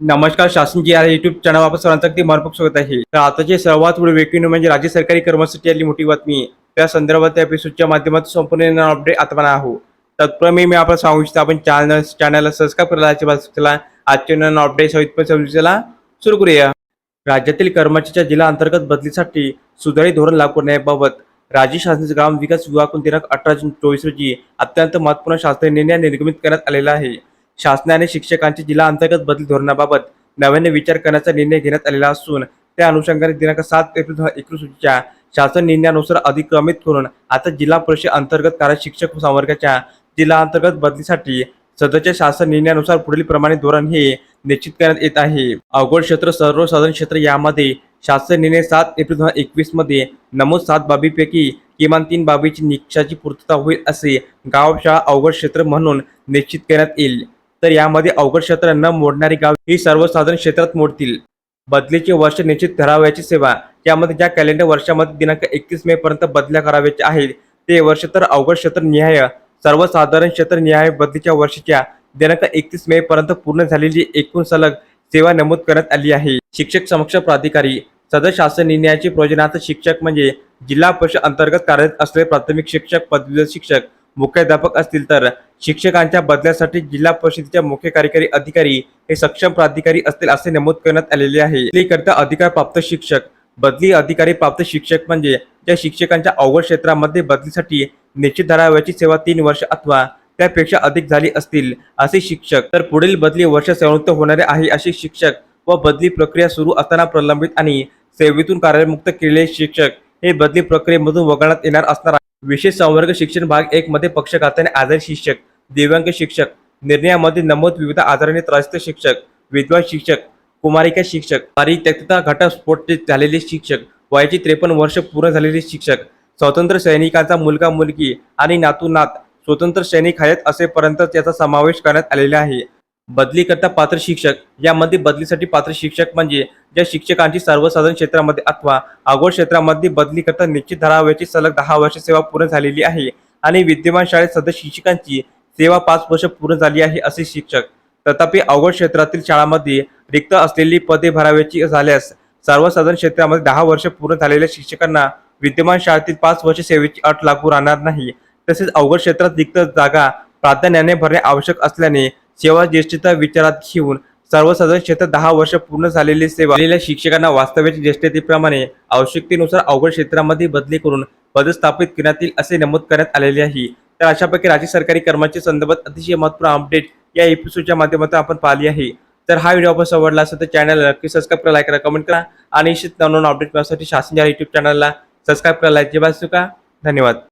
नमस्कार शासन जी आहे युट्यूब चॅनल वापस सर्वांचं अगदी मनपूर्वक स्वागत आहे. तर आताची सर्वात पुढे वेकिंग म्हणजे राज्य सरकारी कर्मचारी आली मोठी बातमी. त्या संदर्भात त्या एपिसोडच्या माध्यमातून संपूर्ण अपडेट आता पण आहो तत्पूर्वी मी आपण सांगू इच्छितो आपण चॅनल चॅनलला सबस्क्राईब करायला अजिबात चला आजच्या नवीन अपडेट सहित समजूला सुरू करूया. राज्यातील कर्मचाऱ्याच्या जिल्हा अंतर्गत बदलीसाठी सुधारित धोरण लागू करण्याबाबत राज्य शासनाचे ग्राम विकास विभागाकडून दिनांक अठरा जून चोवीस रोजी अत्यंत महत्त्वपूर्ण शास्त्रीय निर्णय निर्गमित करण्यात आलेला आहे. शासनाने शिक्षकांची जिल्हा अंतर्गत बदली धोरणाबाबत नव्याने विचार करण्याचा निर्णय घेण्यात आलेला असून त्या अनुषंगाने दिनांक सात एप्रिल दोन हजार एकवीस रोजीच्या शासन निर्णयानुसार अधिक्रमित करून आता जिल्हा परिषद अंतर्गत कार्य शिक्षक संवर्गाच्या जिल्हा अंतर्गत बदलीसाठी सध्याच्या शासन निर्णयानुसार पुढील प्रमाणे धोरण हे निश्चित करण्यात येत आहे. अवघड क्षेत्र सर्वसाधारण क्षेत्र यामध्ये शासन निर्णय सात एप्रिल दोन हजार एकवीसमध्ये नमूद सात बाबीपैकी किमान तीन बाबीची निकषाची पूर्तता होईल असे गाव शाळा अवघड क्षेत्र म्हणून निश्चित करण्यात येईल. तर यामध्ये अवघड क्षेत्र न मोडणारी गाव ही सर्वसाधारण क्षेत्रात मोडतील. बदलीचे वर्ष निश्चित ठरावयाची सेवा. यामध्ये ज्या कॅलेंडर वर्षामध्ये दिनांक एकतीस मे पर्यंत बदल्या कराव्याचे आहेत ते वर्ष तर अवघड क्षेत्र निहाय सर्वसाधारण क्षेत्र निहाय बदलीच्या वर्षाच्या दिनांक एकतीस मे पर्यंत पूर्ण झालेली एकूण सलग सेवा नमूद करण्यात आली आहे. शिक्षक समक्ष प्राधिकारी सदर शासन निर्णयाचे प्रयोजनार्थ शिक्षक म्हणजे जिल्हा परिषद अंतर्गत कार्यरत असलेले प्राथमिक शिक्षक पदवीधर शिक्षक मुख्याध्यापक असतील तर शिक्षकांच्या बदल्यासाठी जिल्हा परिषदेच्या मुख्य कार्यकारी अधिकारी हे सक्षम प्राधिकारी असतील असे नमूद करण्यात आलेले आहे. बदलीकरिता अधिकार प्राप्त शिक्षक बदली अधिकारी प्राप्त शिक्षक म्हणजे ज्या शिक्षकांच्या अवघड क्षेत्रामध्ये बदलीसाठी निश्चित धरावयाची सेवा तीन वर्ष अथवा त्यापेक्षा अधिक झाली असतील असे शिक्षक तर पुढील बदली वर्ष सेवानिवृत्त होणारे आहे असे शिक्षक व बदली प्रक्रिया सुरू असताना प्रलंबित आणि सेवेतून कार्यमुक्त केलेले शिक्षक हे बदली प्रक्रियेमधून वगळण्यात येणार असणार विशेष संवर्ग शिक्षण भाग एक मध्ये पक्षकात्याने आधार शिक्षक दिव्यांग शिक्षक निर्णयामध्ये नमूद विविध आजाराने त्रस्त शिक्षक विद्वान शिक्षक कुमारिका शिक्षक पारित्यक्तता घटस्फोट झालेले शिक्षक वयाची त्रेपन्न वर्ष पूर्ण झालेले शिक्षक स्वतंत्र सैनिकांचा मुलगा मुलगी आणि नातू नात स्वतंत्र सैनिक आहेत असेपर्यंत त्याचा समावेश करण्यात आलेला आहे. बदलीकरता पात्र शिक्षक. यामध्ये बदलीसाठी पात्र शिक्षक म्हणजे ज्या शिक्षकांची सर्वसाधारण क्षेत्रामध्ये अथवा अगोड क्षेत्रामध्ये बदली करता निश्चित धरावयाची सलग दहा वर्ष सेवा पूर्ण झालेली आहे आणि विद्यमान शाळेत सदस्य शिक्षकांची सेवा पाच वर्ष पूर्ण झाली आहे असे शिक्षक. तथापि अवघड क्षेत्रातील शाळांमध्ये रिक्त असलेली पदे भरावयाची झाल्यास सर्वसाधारण क्षेत्रामध्ये दहा वर्ष पूर्ण झालेल्या शिक्षकांना विद्यमान शाळेतील पाच वर्ष सेवेची अट लागू राहणार नाही. तसेच अवघड क्षेत्रात रिक्त जागा प्राधान्याने भरणे आवश्यक असल्याने सेवा ज्येष्ठता विचारात घेऊन सर्वसाधारण क्षेत्र दहा वर्ष पूर्ण झालेली सेवा दिलेल्या शिक्षकांना वास्तव्याच्या ज्येष्ठतेप्रमाणे आवश्यकतेनुसार अवघड क्षेत्रामध्ये बदली करून पदस्थापित करण्यात येईल असे नमूद करण्यात आलेले आहे. तर अशापैकी राज्य सरकारी कर्मचारी संदर्भात अतिशय महत्त्वपूर्ण अपडेट या एपिसोडच्या माध्यमातून आपण पाहिली आहे. तर हा व्हिडिओ आपण आवडला असेल तर चॅनलला नक्की सबस्क्राईब करा लाईक करा कमेंट करा आणि निश्चित नवनवीन अपडेट मिळण्यासाठी शासन या युट्यूब चॅनलला सबस्क्राईब करा लाईक जे का धन्यवाद.